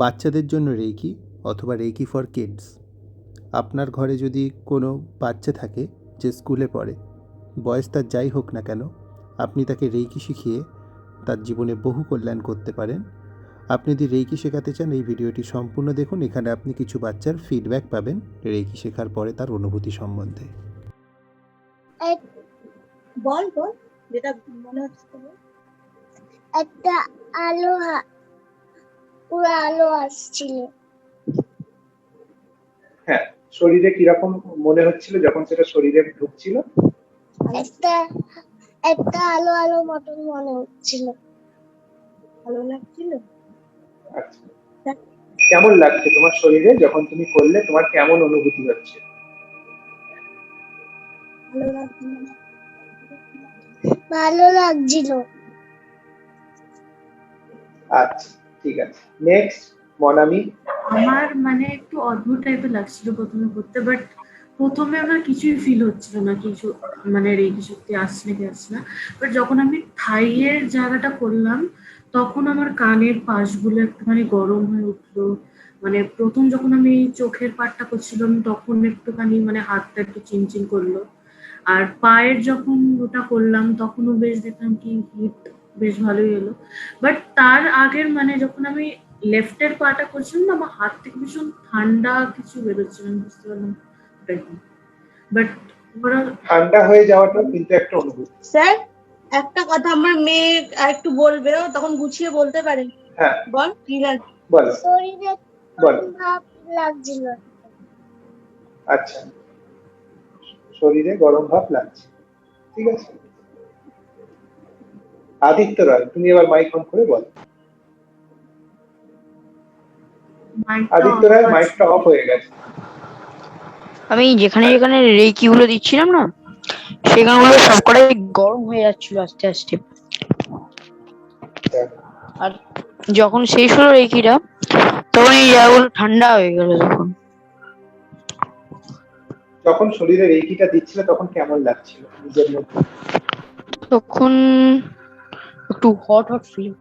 বাচ্চাদের জন্য রেইকি অথবা রেকি ফর কিডস। আপনার ঘরে যদি কোনো বাচ্চা থাকে যে স্কুলে পড়ে বয়স তার যাই হোক না কেন আপনি তাকে রেইকি শিখিয়ে তার জীবনে বহু কল্যাণ করতে পারেন। আপনি যদি রেকি শেখাতে চান এই ভিডিওটি সম্পূর্ণ দেখুন। এখানে আপনি কিছু বাচ্চার ফিডব্যাক পাবেন রেইকি শেখার পরে তার অনুভূতি সম্বন্ধে। বল বল যেটা মনে হচ্ছে। একটা আলো পুরো আলো আসছিল। হ্যাঁ শরীরে কীরকম মনে হচ্ছিল যখন সেটা শরীরে ঢুকছিল? একটা একটা আলো আলো মতন মনে হচ্ছিল। ভালো লাগছিল? আচ্ছা। কেমন লাগছে তোমার শরীরে যখন তুমি করলে? তোমার কেমন অনুভূতি হচ্ছে? ভালো লাগছিল। ভালো লাগছিল। আচ্ছা। ঠিক আছে। নেক্সট মনামি আমার মানে একটু অদ্ভুত টাইপের লাগছিল প্রথমে করতে বাট প্রথমে আমার কিছুই ফিল হচ্ছিল না, কিছু মানে রেগে শক্তি আসছে নাকি আসছে না। বাট যখন আমি থাইয়ের জায়গাটা করলাম, তখন আমার কানের পাশগুলো একটুখানি গরম হয়ে উঠল। মানে প্রথম যখন আমি চোখের পাটটা করছিলাম, তখন একটুখানি মানে হাতটা একটু চিনচিন করল। আর পায়ের যখন ওটা করলাম, তখনও বেশ দেখলাম কি হিট বেশ ভালোই এলো বাট তার আগের মানে যখন আমি লেফটের পাটা করছিলাম না আমার হাত থেকে ভীষণ ঠান্ডা কিছু বেরোচ্ছিল আমি বুঝতে পারলাম বাট ঠান্ডা হয়ে যাওয়াটাও কিন্তু একটা অনুভূতি। স্যার একটা কথা আমার মেয়ে আর একটু বলবে তখন গুছিয়ে বলতে পারে। হ্যাঁ। বল কি লাগ বলো। শরীরে বল। ভাব লাগছিল। আচ্ছা। শরীরে গরম ভাব লাগছে। ঠিক আছে? আদিত্য রায় তুমি এবার মাইক অন করে বল। আদিত্য রায় মাইকটা অফ হয়ে গেছে। আমি যেখানে যেখানে রেকি গুলো দিচ্ছিলাম না সেখানগুলো সবকটাই গরম হয়ে যাচ্ছিল আস্তে আস্তে। আর যখন শেষ হলো রেকিটা তখন এই জায়গাগুলো ঠান্ডা হয়ে গেল তখন। যখন শরীরে রেকিটা দিচ্ছিল তখন কেমন লাগছিল নিজের মধ্যে? তখন একটু হট হট ফিল